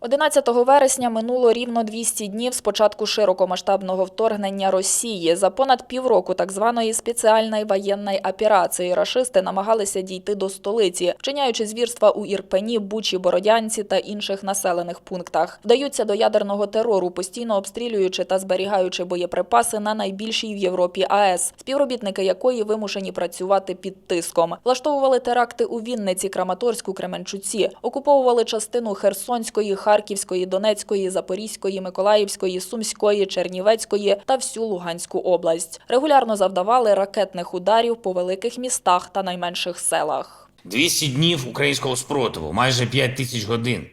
11 вересня минуло рівно 200 днів з початку широкомасштабного вторгнення Росії. За понад півроку так званої спеціальної воєнної операції рашисти намагалися дійти до столиці, вчиняючи звірства у Ірпені, Бучі, Бородянці та інших населених пунктах. Вдаються до ядерного терору, постійно обстрілюючи та зберігаючи боєприпаси на найбільшій в Європі АЕС, співробітники якої вимушені працювати під тиском. Влаштовували теракти у Вінниці, Краматорську, Кременчуці, окуповували частину Херсонської, Харківської, Донецької, Запорізької, Миколаївської, Сумської, Чернівецької та всю Луганську область. Регулярно завдавали ракетних ударів по великих містах та найменших селах. 200 днів українського спротиву, майже 5 тисяч годин.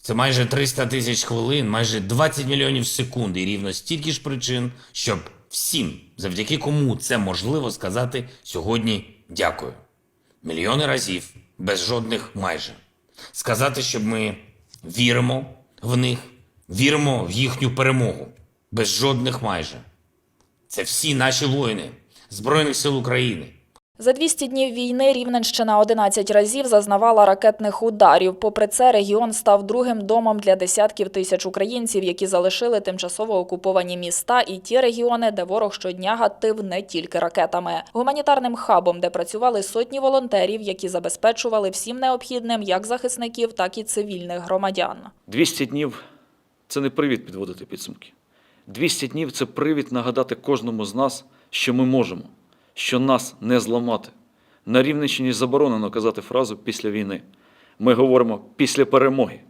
Це майже 300 тисяч хвилин, майже 20 мільйонів секунд і рівно стільки ж причин, щоб всім, завдяки кому це можливо сказати сьогодні дякую. Мільйони разів, без жодних майже. Сказати, щоб ми віримо в них, віримо в їхню перемогу, без жодних майже. Це всі наші воїни Збройних сил України, За 200 днів війни Рівненщина 11 разів зазнавала ракетних ударів. Попри це, регіон став другим домом для десятків тисяч українців, які залишили тимчасово окуповані міста і ті регіони, де ворог щодня гатив не тільки ракетами. Гуманітарним хабом, де працювали сотні волонтерів, які забезпечували всім необхідним як захисників, так і цивільних громадян. 200 днів це не привід підводити підсумки. 200 днів це привід нагадати кожному з нас, що ми можемо, що нас не зламати. На Рівненщині заборонено казати фразу після війни. Ми говоримо після перемоги,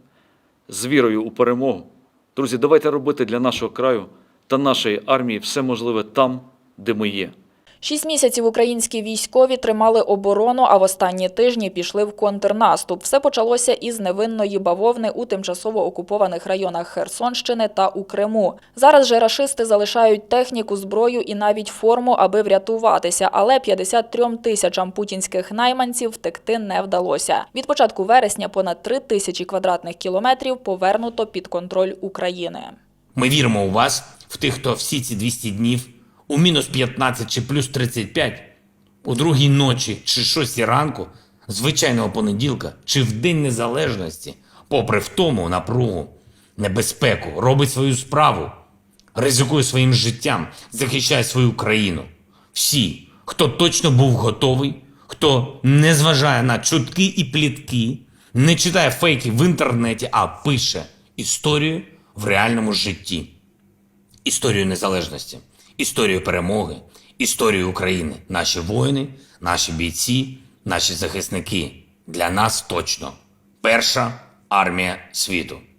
з вірою у перемогу. Друзі, давайте робити для нашого краю та нашої армії все можливе там, де ми є. Шість місяців українські військові тримали оборону, а в останні тижні пішли в контрнаступ. Все почалося із невинної бавовни у тимчасово окупованих районах Херсонщини та у Криму. Зараз же рашисти залишають техніку, зброю і навіть форму, аби врятуватися. Але 53 тисячам путінських найманців втекти не вдалося. Від початку вересня понад 3 тисячі квадратних кілометрів повернуто під контроль України. Ми віримо у вас, в тих, хто всі ці 200 днів у мінус 15 чи плюс 35, у другій ночі чи шостій ранку, звичайного понеділка чи в День Незалежності, попри втому, напругу, небезпеку, робить свою справу, ризикує своїм життям, захищає свою країну. Всі, хто точно був готовий, хто не зважає на чутки і плітки, не читає фейки в інтернеті, а пише історію в реальному житті історію незалежності, історію перемоги, історію України. Наші воїни, наші бійці, наші захисники. Для нас точно перша армія світу.